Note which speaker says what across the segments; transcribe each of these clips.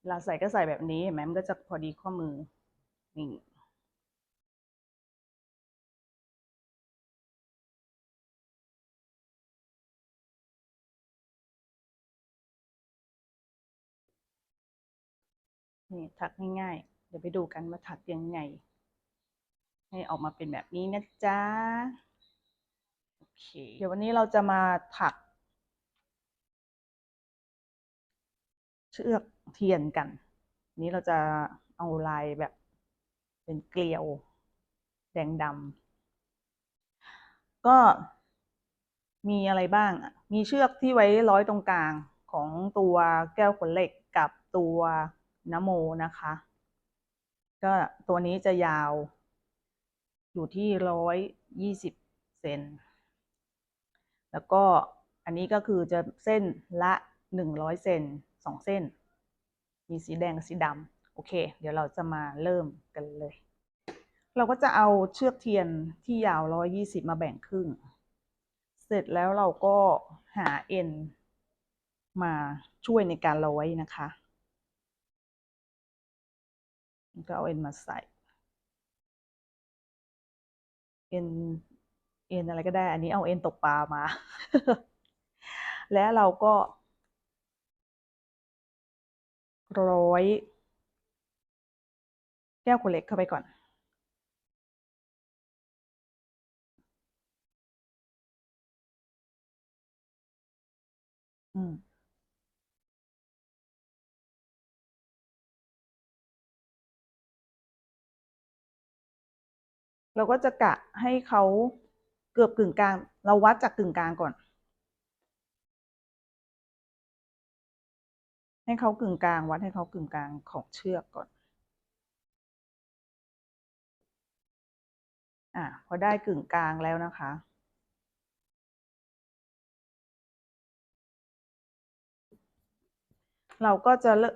Speaker 1: เวลาใส่ก็ใส่แบบนี้เห็นไหมมันก็จะพอดีข้อมือนี่นี่ถักง่ายๆ เดี๋ยวไปดูกันว่าถักยังไง ให้ออกมาเป็นแบบนี้นะจ๊ะ โอเค เดี๋ยววันนี้เราจะมาถัก เชือก เทียนกัน นี้เราจะเอาลายแบบเป็นเกลียวแดงดำก็มีอะไรบ้างอะมีเชือกที่ไว้ร้อยตรงกลางของตัวแก้วขนเหล็กกับตัวนโมนะคะ ก็ตัวนี้จะยาว อยู่ที่ร้อยยี่สิบเซนแล้วก็อันนี้ก็คือจะเส้นละหนึ่งร้อยเซนสองเส้น มีสีแดงกับสีดำโอเค เดี๋ยวเราจะมาเริ่มกันเลย เราก็จะเอาเชือกเทียนที่ยาวร้อยยี่สิบมาแบ่งครึ่ง เสร็จแล้วเราก็หาเอ็นมาช่วยในการร้อยนะคะก็เอาเอ็นมาใส่ เอ็นเอ็นอะไรก็ได้ อันนี้เอาเอ็นตกปลามา และเราก็ ร้อยแก้วขวดเล็กเข้าไปก่อน อืมเราก็จะกะให้เขาเกือบกึ่งกลาง เราวัดจากกึ่งกลางก่อน ให้เขากึ่งกลางวัดให้เขากึ่งกลางของเชือกก่อน อะพอได้กึ่งกลางแล้วนะคะ เราก็จะเลือก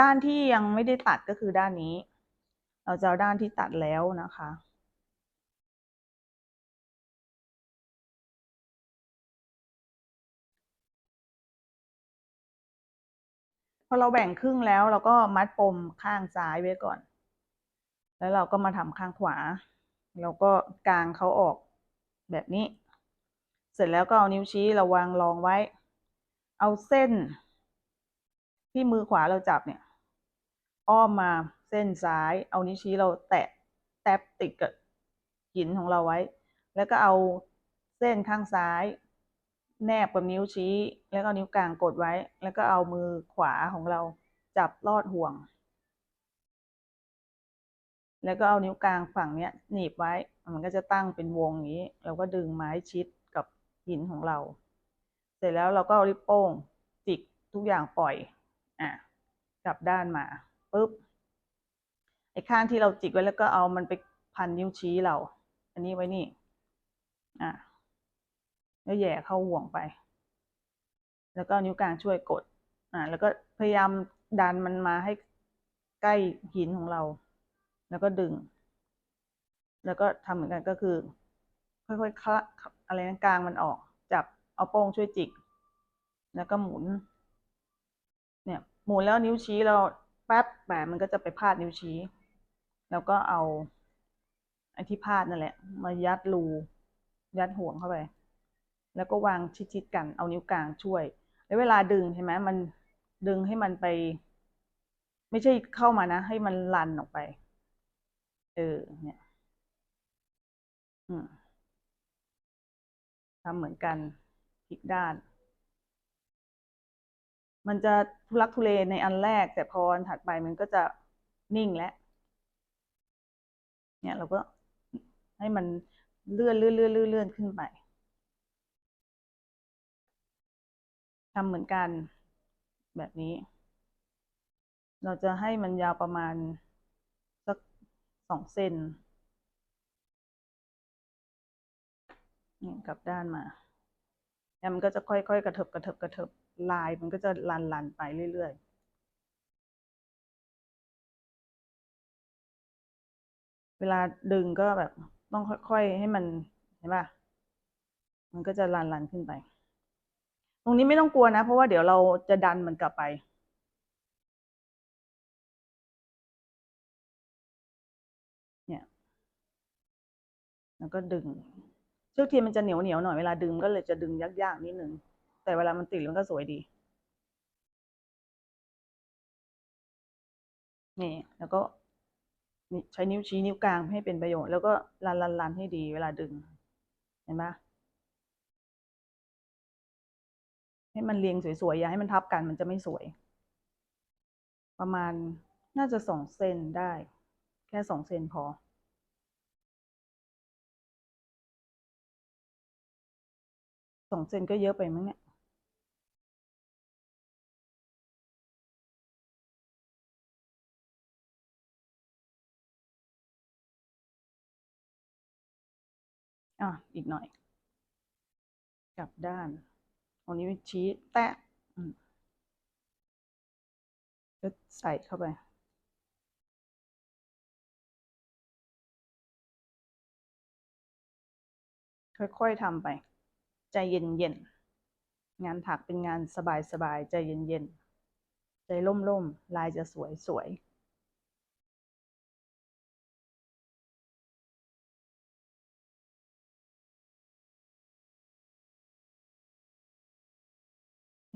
Speaker 1: ด้านที่ยังไม่ได้ตัดก็คือด้านนี้ เราจะเอาด้านที่ตัดแล้วนะคะ พอเราแบ่งครึ่งแล้วเราก็มัดปมข้างซ้ายไว้ก่อน แล้วเราก็มาทำข้างขวาแล้วก็กางเขาออกแบบนี้ เสร็จแล้วก็เอานิ้วชี้เราวางรองไว้ เอาเส้น ที่มือขวาเราจับเนี่ย อ้อมมาเส้นซ้าย เอานิ้วชี้เราแตะแตบติดกับหินของเราไว้ แล้วก็เอาเส้นข้างซ้าย แนบกับนิ้วชี้ แล้วก็นิ้วกลางกดไว้ แล้วก็เอามือขวาของเราจับลอดห่วง แล้วก็เอานิ้วกลางฝั่งเนี้ยหนีบไว้ มันก็จะตั้งเป็นวงอย่างนี้ เราก็ดึงไม้ชิดกับหินของเรา เสร็จแล้วเราก็เอาลิปโป้งจิกทุกอย่างปล่อย อะ กลับด้านมาปุ๊บ ไอ้ข้างที่เราจิกไว้แล้วก็เอามันไปพันนิ้วชี้เรา อันนี้ไว้นี่ อะ แล้วแย่เข้าห่วงไป แล้วก็นิ้วกลางช่วยกด อ่า แล้วก็พยายามดันมันมาให้ใกล้หินของเรา แล้วก็ดึง แล้วก็ทำเหมือนกันก็คือ ค่อยๆคละอะไรนะกลางมันออก จับเอาโป้งช่วยจิก แล้วก็หมุน เนี่ยหมุนแล้วนิ้วชี้เราแป๊บแปะมันก็จะไปพาดนิ้วชี้ แล้วก็เอาไอ้ที่พาดนั่นแหละ มายัดรูยัดห่วงเข้าไป แล้วก็วางชิดๆกันเอานิ้วกลางช่วย แล้วเวลาดึงใช่ไหมมันดึงให้มันไป ไม่ใช่เข้ามานะ ให้มันลันออกไป เออ เนี่ย อืมทำเหมือนกันพลิกด้าน มันจะทุลักทุเลในอันแรก แต่พออันถัดไปมันก็จะนิ่งแล้วเนี่ยเราก็ให้มันเลื่อนเลื่อนเลื่อนเลื่อนเลื่อนขึ้นไป ทำเหมือนกัน แบบนี้ เราจะให้มันยาวประมาณสักสองเซนนี่กลับด้านมาแล้วมันก็จะค่อยๆ กระเถิบกระเถิบกระเถิบลาย มันก็จะลันลันไปเรื่อยๆเวลาดึงก็แบบต้องค่อยๆให้มันเห็นป่ะ มันก็จะลันลันขึ้นไป ตรงนี้ไม่ต้องกลัวนะ เพราะว่าเดี๋ยวเราจะดันมันกลับไป เนี่ยแล้วก็ดึงเชือกทีมันจะเหนียวเหนียวหน่อยเวลาดึงก็เลยจะดึงยากๆนิดนึง แต่เวลามันติดมันก็สวยดี นี่แล้วก็ใช้นิ้วชี้นิ้วกลางให้เป็นประโยชน์ แล้วก็รันรันรันให้ดีเวลาดึง เห็นไหม ให้มันเรียงสวยๆ อย่าให้มันทับกันมันจะไม่สวย ประมาณน่าจะสองเซนได้ แค่สองเซนพอ สองเซนก็เยอะไปมั้งเนี่ยอะอีกหน่อย กลับด้าน เอานิ้วชี้แตะก็ใส่เข้าไป ค่อยๆทำไป ใจเย็นๆ งานถักเป็นงานสบายๆ ใจเย็นๆ ใจร่มๆ ลายจะสวยๆ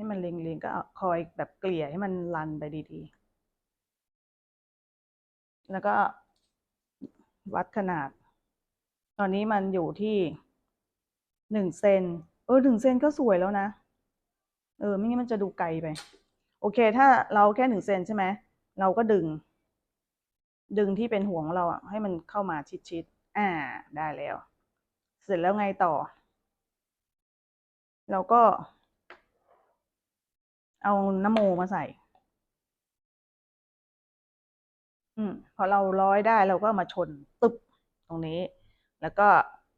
Speaker 1: ให้มันเรียงๆก็คอยแบบเกลี่ยให้มันรันไปดีๆ แล้วก็วัดขนาด ตอนนี้มันอยู่ที่หนึ่งเซนเออหนึ่งเซนก็สวยแล้วนะ เออ ไม่งั้นมันจะดูไกลไป โอเค ถ้าเราแค่หนึ่งเซนใช่ไหม เราก็ดึง ดึงที่เป็นห่วงเราอะให้มันเข้ามาชิดๆ อ่า ได้แล้ว เสร็จแล้วไงต่อ เราก็ เอาน้ำโมมาใส่ อืมพอเราร้อยได้เราก็มาชนตึ๊บตรงนี้ แล้วก็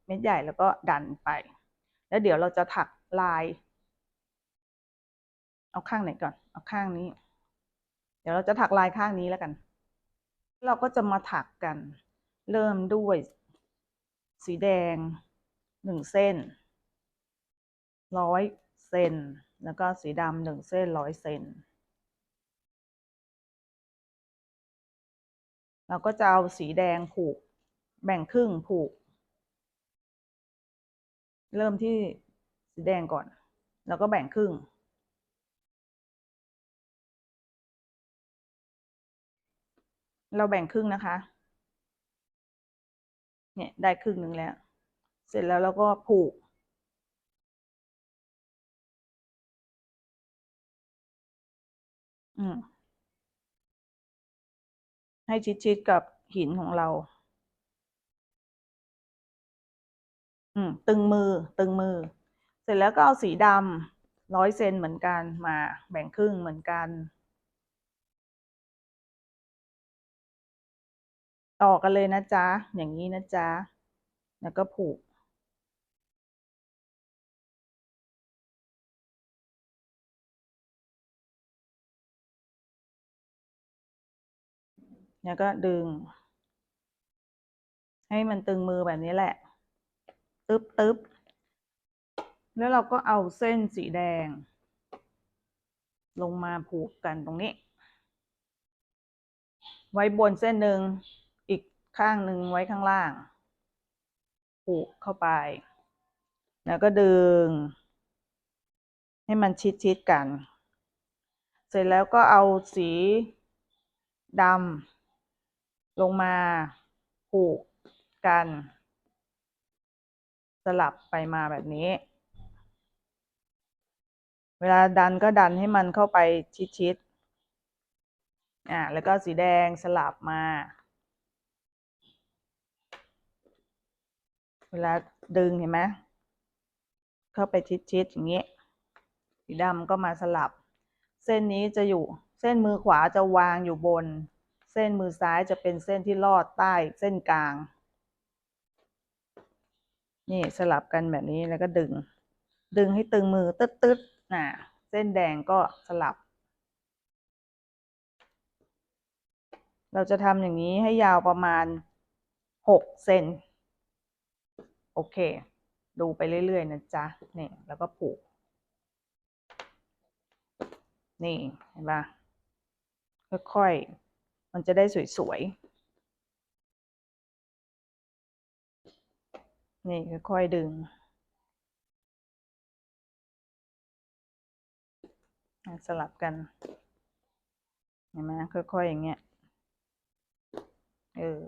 Speaker 1: เม็ดใหญ่แล้วก็ดันไป แล้วเดี๋ยวเราจะถักลาย เอาข้างไหนก่อน เอาข้างนี้ เดี๋ยวเราจะถักลายข้างนี้แล้วกัน เราก็จะมาถักกัน เริ่มด้วยสีแดงหนึ่งเส้นร้อยเซน แล้วก็สีดำหนึ่งเส้นร้อยเซนเราก็จะเอาสีแดงผูก แบ่งครึ่งผูก เริ่มที่สีแดงก่อน แล้วก็แบ่งครึ่ง เราแบ่งครึ่งนะคะ เนี่ยได้ครึ่งหนึ่งแล้ว เสร็จแล้วเราก็ผูก อืม ให้ชิดๆกับหินของเรา อืม ตึงมือ ตึงมือ เสร็จแล้วก็เอาสีดำร้อยเซนเหมือนกันมาแบ่งครึ่งเหมือนกัน ต่อกันเลยนะจ๊ะ อย่างนี้นะจ๊ะ แล้วก็ผูก แล้วก็ดึง ให้มันตึงมือแบบนี้แหละ ตึ๊บตึ๊บแล้วเราก็เอาเส้นสีแดง ลงมาผูกกันตรงนี้ ไว้บนเส้นหนึ่งอีกข้างหนึ่งไว้ข้างล่าง ผูกเข้าไป แล้วก็ดึง ให้มันชิดๆกัน เสร็จแล้วก็เอาสีดำ ลงมาผูกกัน สลับไปมาแบบนี้ เวลาดันก็ดันให้มันเข้าไปชิดๆอ่าแล้วก็สีแดงสลับมา เวลาดึงเห็นไหมเข้าไปชิดๆอย่างนี้สีดำก็มาสลับ เส้นนี้จะอยู่เส้นมือขวาจะวางอยู่บน ส้นมือซ้ายจะเป็นเส้นที่ลอดใต้เส้นกลาง นี่สลับกันแบบนี้แล้วก็ดึง ดึงให้ตึงมือตึ๊ดตึ๊ดน่ะเส้นแดงก็สลับ เราจะทำอย่างนี้ให้ยาวประมาณหกเซนโอเค ดูไปเรื่อยๆนะจ๊ะนี่แล้วก็ผูก นี่เห็นปะค่อยๆ มันจะได้สวยๆ นี่ค่อยๆดึง สลับกัน เห็นไหมค่อยๆอย่างเงี้ย เออ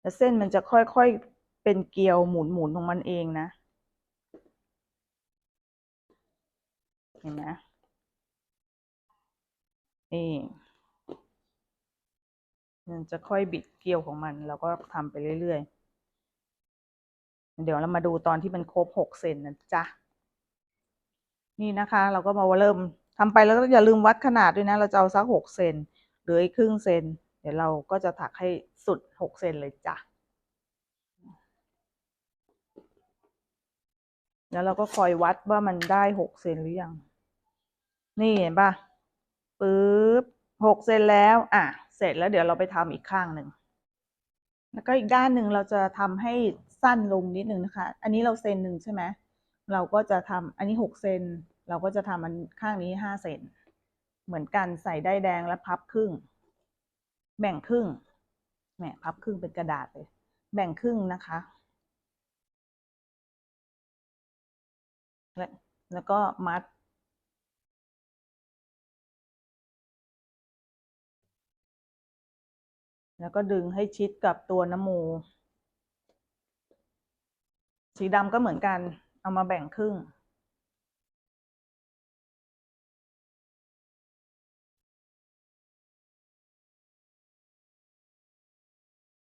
Speaker 1: แล้วเส้นมันจะค่อยๆ เป็นเกลียวหมุนๆของมันเองนะ เห็นไหมนี่ มันจะค่อยบิดเกลียวของมันแล้วก็ทำไปเรื่อยๆ เดี๋ยวเรามาดูตอนที่มันครบหกเซนนะจ๊ะ นี่นะคะ เราก็มาเริ่มทำไปแล้วก็อย่าลืมวัดขนาดด้วยนะ เราจะเอาสักหกเซนหรืออีกครึ่งเซน เดี๋ยวเราก็จะถักให้สุดหกเซนเลยจ้ะ แล้วเราก็คอยวัดว่ามันได้หกเซนหรือยัง นี่เห็นปะปึ๊บหกเซนแล้ว อะ ร็จแล้วเดี๋ยวเราไปทำอีกข้างหนึ่ง แล้วก็อีกด้านหนึ่งเราจะทำให้สั้นลงนิดนึงนะคะ อันนี้เราเซนหนึ่งใช่ไหมเราก็จะทำอันนี้หกเซนเราก็จะทำอันข้างนี้ห้าเซนเหมือนกันใส่ได้แดงและพับครึ่ง แบ่งครึ่งแหมพับครึ่งเป็นกระดาษเลย แบ่งครึ่งนะคะและแล้วก็มัด แล้วก็ดึงให้ชิดกับตัวนโมสีดำก็เหมือนกัน เอามาแบ่งครึ่ง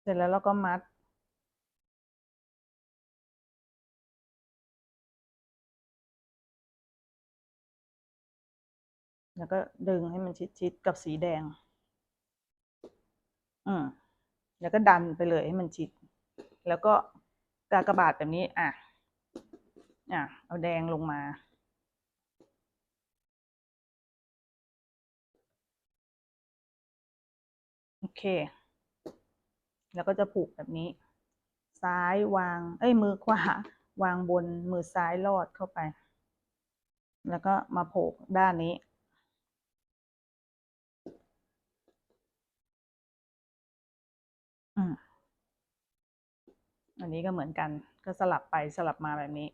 Speaker 1: เสร็จแล้วเราก็มัดแล้วก็ดึงให้มันชิดๆกับสีแดง อืมแล้วก็ดันไปเลยให้มันชิด แล้วก็กากบาทแบบนี้ อะ อะ เอาแดงลงมาโอเค แล้วก็จะผูกแบบนี้ ซ้ายวาง เอ้ย มือขวาวางบนมือซ้ายลอดเข้าไป แล้วก็มาโผกด้านนี้ อืม อันนี้ก็เหมือนกันก็สลับไปสลับมาแบบนี้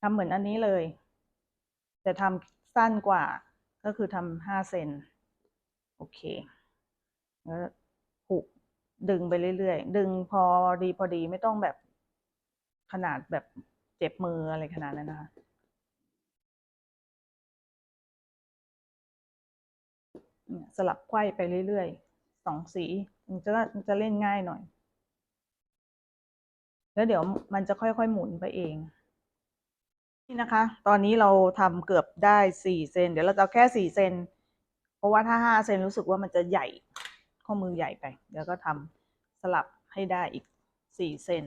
Speaker 1: ทำเหมือนอันนี้เลย แต่ทำสั้นกว่าก็คือทำห้าเซนโอเคแล้วผูกดึงไปเรื่อยๆ ดึงพอดีพอดีไม่ต้องแบบขนาดแบบเจ็บมืออะไรขนาดนั้นนะคะ สลับไขว้ไปเรื่อยๆสองสีมันจะมันจะเล่นง่ายหน่อย แล้วเดี๋ยวมันจะค่อยๆหมุนไปเอง นี่นะคะ ตอนนี้เราทำเกือบได้สี่เซนเดี๋ยวเราจะแค่สี่เซนเพราะว่าถ้าห้าเซนรู้สึกว่ามันจะใหญ่ข้อมือใหญ่ไป เดี๋ยวก็ทำสลับให้ได้อีกสี่เซน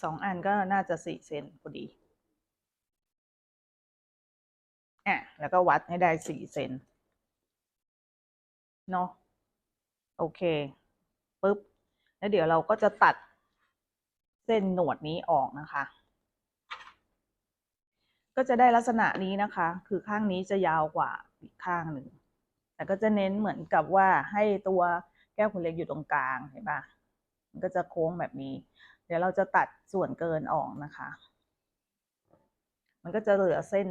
Speaker 1: สองอันก็น่าจะสี่เซนพอดีอะแล้วก็วัดให้ได้สี่เซนเนาะโอเคปุ๊บแล้วเดี๋ยวเราก็จะตัดเส้นหนวดนี้ออกนะคะ ก็จะได้ลักษณะนี้นะคะ คือข้างนี้จะยาวกว่าอีกข้างหนึ่ง แต่ก็จะเน้นเหมือนกับว่าให้ตัวแก้วคุณเล็กอยู่ตรงกลางเห็นปะมันก็จะโค้งแบบนี้ เดี๋ยวเราจะตัดส่วนเกินออกนะคะ มันก็จะเหลือเส้น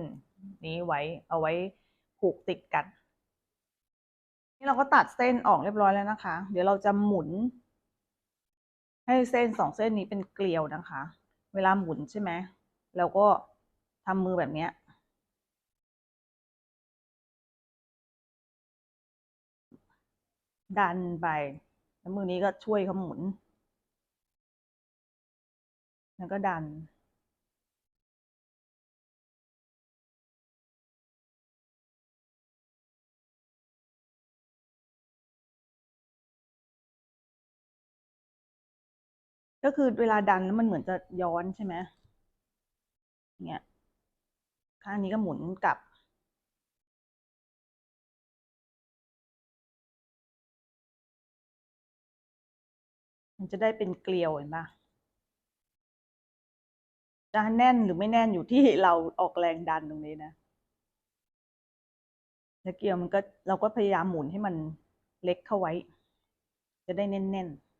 Speaker 1: นี้ไว้เอาไว้ผูกติดกัน นี่เราก็ตัดเส้นออกเรียบร้อยแล้วนะคะ เดี๋ยวเราจะหมุน ให้เส้นสองเส้นนี้เป็นเกลียวนะคะ เวลาหมุนใช่ไหมเราก็ทำมือแบบเนี้ยดันไปแล้วมือนี้ก็ช่วยเขาหมุน แล้วก็ดัน ก็คือเวลาดันแล้วมันเหมือนจะย้อนใช่ไหมเนี่ยข้างนี้ก็หมุนกลับมันจะได้เป็นเกลียวเห็นปะ จะแน่นหรือไม่แน่นอยู่ที่เราออกแรงดันตรงนี้นะแล้วเกียวมันก็เราก็พยายามหมุนให้มันเล็กเข้าไว้ จะได้แน่นๆ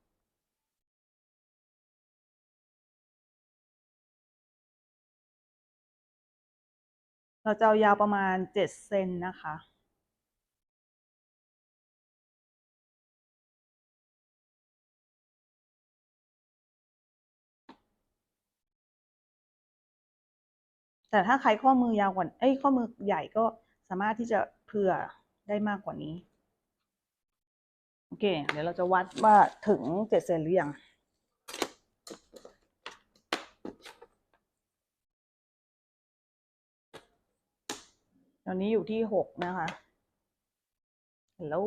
Speaker 1: เราจะเอายาวประมาณเจ็ดเซนนะคะ แต่ถ้าใครข้อมือยาวกว่าเอ้ยข้อมือใหญ่ก็สามารถที่จะเผื่อได้มากกว่านี้ โอเค เดี๋ยวเราจะวัดว่าถึงเจ็ดเซนหรือยังตอนนี้อยู่ที่หกนะคะแล้ว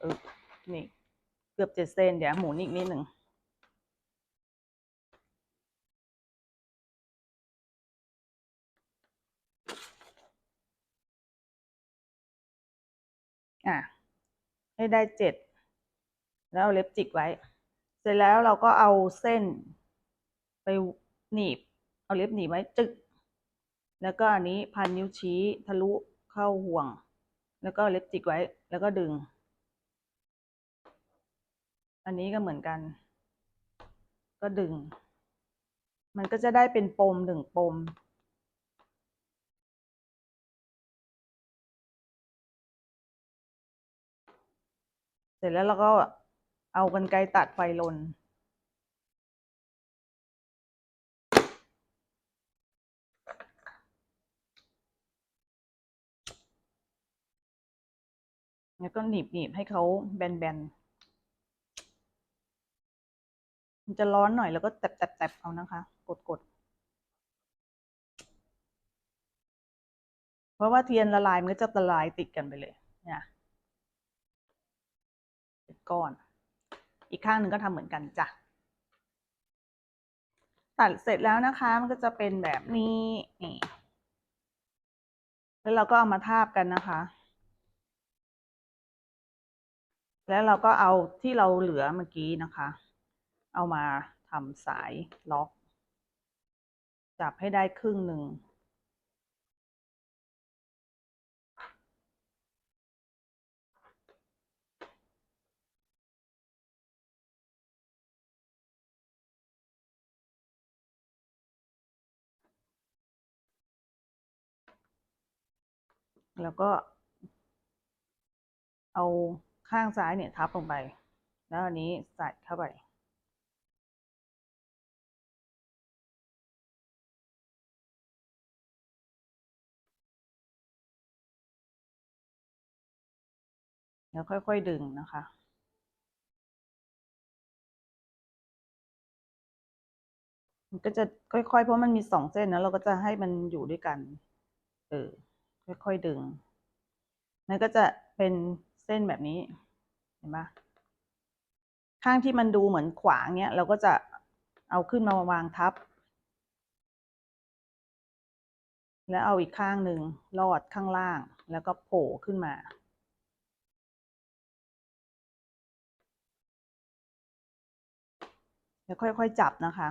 Speaker 1: เออนี่ เกือบเจ็ดเซนเดี๋ยวหมุนอีกนิดหนึ่ง อะ ให้ได้เจ็ดแล้วเอาเล็บจิกไว้ เสร็จแล้วเราก็เอาเส้นไปหนีบ เอาเล็บหนีบไว้จึก แล้วก็อันนี้พันนิ้วชี้ทะลุเข้าห่วง แล้วก็เล็บจิกไว้ แล้วก็ดึง อันนี้ก็เหมือนกัน ก็ดึง มันก็จะได้เป็นปมหนึ่งปม เสร็จแล้วเราก็เอากรรไกรตัดไฟลน แล้วก็หนีบหนีบให้เขาแบนๆ มันจะร้อนหน่อยแล้วก็แตบๆเอานะคะ กดกดเพราะว่าเทียนละลายมันก็จะละลายติดกันไปเลยเนี่ย ก้อน อีกข้างหนึ่งก็ทำเหมือนกันจ้ะ ตัดเสร็จแล้วนะคะ มันก็จะเป็นแบบนี้นี่แล้วเราก็เอามาทาบกันนะคะ แล้วเราก็เอาที่เราเหลือเมื่อกี้นะคะ เอามาทำสายล็อก จับให้ได้ครึ่งหนึ่ง แล้วก็ เอาข้างซ้ายเนี่ยทับลงไป แล้วอันนี้ใส่เข้าไปแล้วค่อย ๆ ดึงนะคะ มันก็จะค่อย ๆ เพราะมันมีสองเส้นนะเราก็จะให้มันอยู่ด้วยกัน เออ ค่อยๆดึง มันก็จะเป็นเส้นแบบนี้ เห็นปะข้างที่มันดูเหมือนขวางเนี้ยเราก็จะเอาขึ้นมาวางทับ แล้วเอาอีกข้างหนึ่งลอดข้างล่าง แล้วก็โผล่ขึ้นมา แล้วค่อยๆจับนะคะ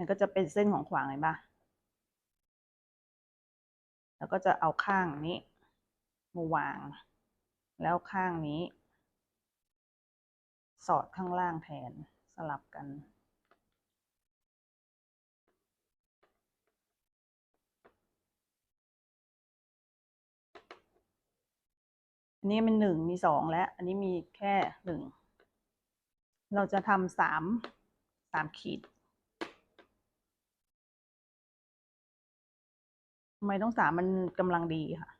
Speaker 1: มันก็จะเป็นเส้นของขวางเห็นปะแล้วก็จะเอาข้างนี้มาวาง แล้วข้างนี้ สอดข้างล่างแทนสลับกัน อันนี้เป็นหนึ่งมีสองและอันนี้มีแค่หนึ่ง เราจะทำสามสามขีด ทำไมต้องสามมันกำลังดีค่ะ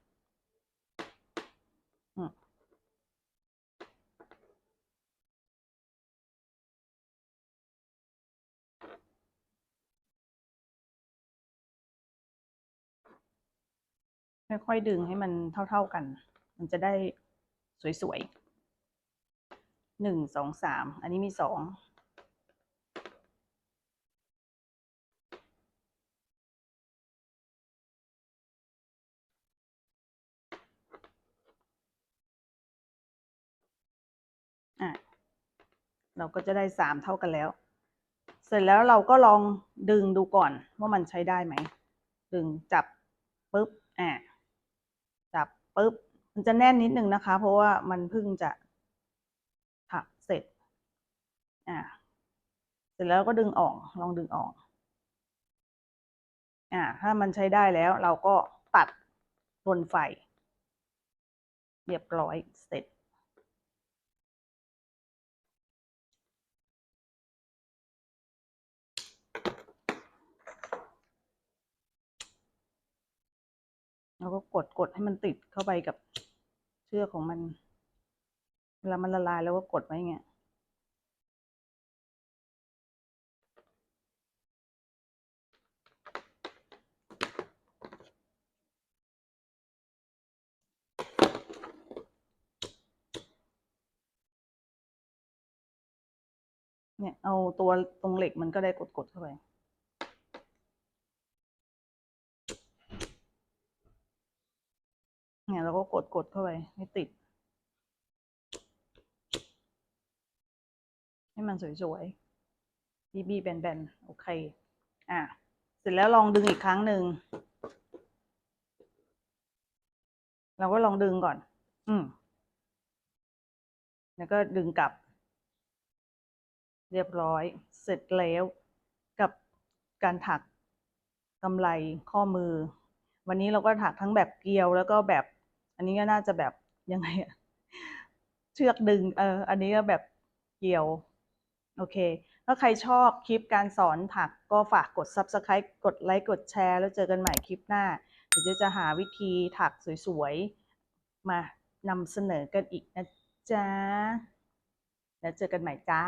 Speaker 1: ค่อยๆดึงให้มันเท่าๆกัน มันจะได้สวยๆหนึ่งสองสาม อันนี้มีสอง อะ เราก็จะได้สามเท่ากันแล้ว เสร็จแล้วเราก็ลองดึงดูก่อนว่ามันใช้ได้ไหม ดึงจับปุ๊บอะจับปุ๊บ มันจะแน่นนิดนึงนะคะ เพราะว่ามันเพิ่งจะถักเสร็จอะเสร็จแล้วก็ดึงออกลองดึงออกอ่าถ้ามันใช้ได้แล้วเราก็ตัดบนไฟ เรียบร้อยเสร็จ แล้วก็กดกดให้มันติดเข้าไปกับเชือกของมัน เวลามันละลายแล้วก็กดไว้เงี้ยเนี่ยเอาตัวตรงเหล็กมันก็ได้กดกดเข้าไป เนี่ยเราก็กดกดเข้าไปให้ติด ให้มันสวยๆบีบีแบนๆ โอเค อะ เสร็จแล้วลองดึงอีกครั้งหนึ่ง เราก็ลองดึงก่อน อืม แล้วก็ดึงกลับ เรียบร้อย เสร็จแล้วกับการถักกำไรข้อมือ วันนี้เราก็ถักทั้งแบบเกลียวแล้วก็แบบ อันนี้ก็น่าจะแบบยังไงอะเชือกดึงเอออันนี้ก็แบบเกลียว โอเค ถ้าใครชอบคลิปการสอนถักก็ฝากกด subscribe กดไลค์กดแชร์ แล้วเจอกันใหม่คลิปหน้า เดี๋ยวจะหาวิธีถักสวยๆ มานำเสนอกันอีกนะจ๊ะ แล้วเจอกันใหม่จ้า